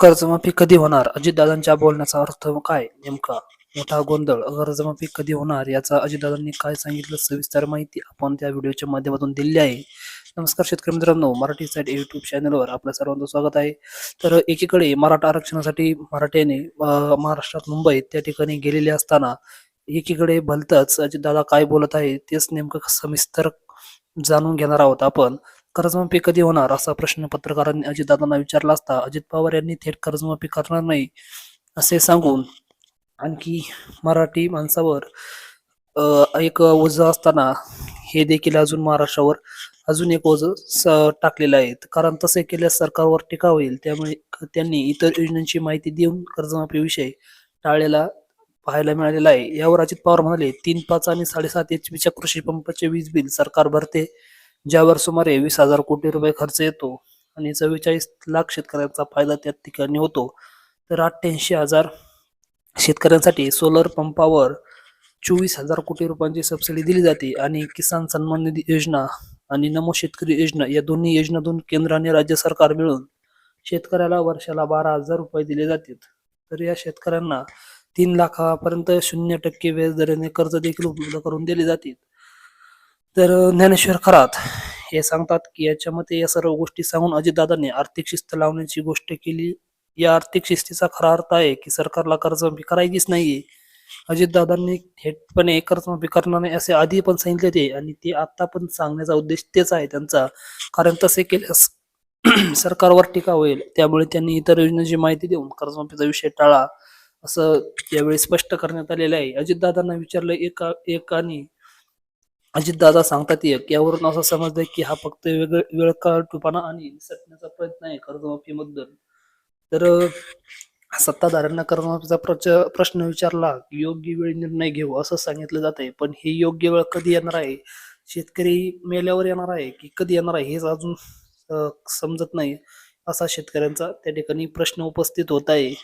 कर्जमाफी कधी होणार? अजितदादांच्या बोलण्याचा अर्थ काय? नेमका मोठा गोंधळ कर्जमाफी कधी होणार? याचा अजितदादांनी काय सांगितलं? सविस्तर माहिती आपण त्या व्हिडिओच्या माध्यमातून दिली आहे. नमस्कार शेतकरी मित्रांनो मराठी साईट युट्यूब चॅनलवर आपल्या सर्वांचं स्वागत आहे. तर एकीकडे मराठा आरक्षणासाठी मराठ्याने महाराष्ट्रात मुंबईत त्या ठिकाणी गेलेले असताना एकीकडे भलतच अजितदादा काय बोलत आहे तेच नेमकं सविस्तर जाणून घेणार आहोत आपण. कर्जमाफी कधी होणार? असा प्रश्न पत्रकारांनी अजितदादांना विचारला असता अजित पवार यांनी थेट कर्जमाफी करणार नाही असे सांगून आणखी मराठी माणसावर एक ओझ असताना हे देखील अजून महाराष्ट्रावर अजून एक ओझ स- टाकलेलं आहे कारण तसे केल्यास सरकारवर टीका होईल. त्यामुळे त्यांनी इतर योजनांची माहिती देऊन कर्जमाफीविषयी टाळलेला पाहायला मिळालेला आहे. यावर अजित पवार म्हणाले तीन पाच आणि साडेसात एच पीच्या कृषी पंपाचे वीज बिल सरकार भरते ज्यावर सुमारे वीस हजार कोटी रुपये खर्च येतो आणि चव्वेचाळीस लाख शेतकऱ्यांचा फायदा त्या ठिकाणी होतो तर अठ्ठ्याऐंशी हजार शेतकऱ्यांसाठी सोलर पंपावर चोवीस हजार कोटी रुपयांची सबसिडी दिली जाते आणि किसान सन्मान निधी योजना आणि नमो शेतकरी योजना या दोन्ही योजनातून केंद्र आणि राज्य सरकार मिळून शेतकऱ्याला वर्षाला बारा हजार रुपये दिले जातात. तर या शेतकऱ्यांना तीन लाखापर्यंत शून्य टक्के व्याज दराने कर्ज देखील उपलब्ध करून दिले जातील तर ज्ञानेश्वर खरात हे सांगतात की याच्या मते या सर्व गोष्टी सांगून अजितदादांनी आर्थिक शिस्त लावण्याची गोष्ट केली. या आर्थिक शिस्तीचा खरा अर्थ आहे की सरकारला कर्जमाफी करायचीच नाहीये. अजितदादांनी थेटपणे कर्जमाफी करणार नाही असे आधी पण सांगितले ते आणि ते आता पण सांगण्याचा उद्देश तेच आहे त्यांचा. कारण तसे केल्यास सरकारवर टीका होईल. त्यामुळे त्यांनी इतर योजनेची माहिती देऊन कर्जमाफीचा विषय टाळा असं यावेळी स्पष्ट करण्यात आलेलं आहे. अजितदादांना विचारलं एका एकाने अजितदादा सांगतात एक यावरून असं समजतंय की हा फक्त वेगळ टुपाना आणि सटण्याचा प्रयत्न आहे कर्जमाफीबद्दल तर सत्ताधाऱ्यांना कर्जमाफीचा प्रच- प्रश्न विचारला की योग्य वेळी निर्णय घेऊ असं सांगितलं जात आहे पण ही योग्य वेळ कधी येणार आहे? शेतकरी मेल्यावर येणार आहे की कधी येणार आहे हेच अजून समजत नाही असा शेतकऱ्यांचा त्या ठिकाणी प्रश्न उपस्थित होत आहे.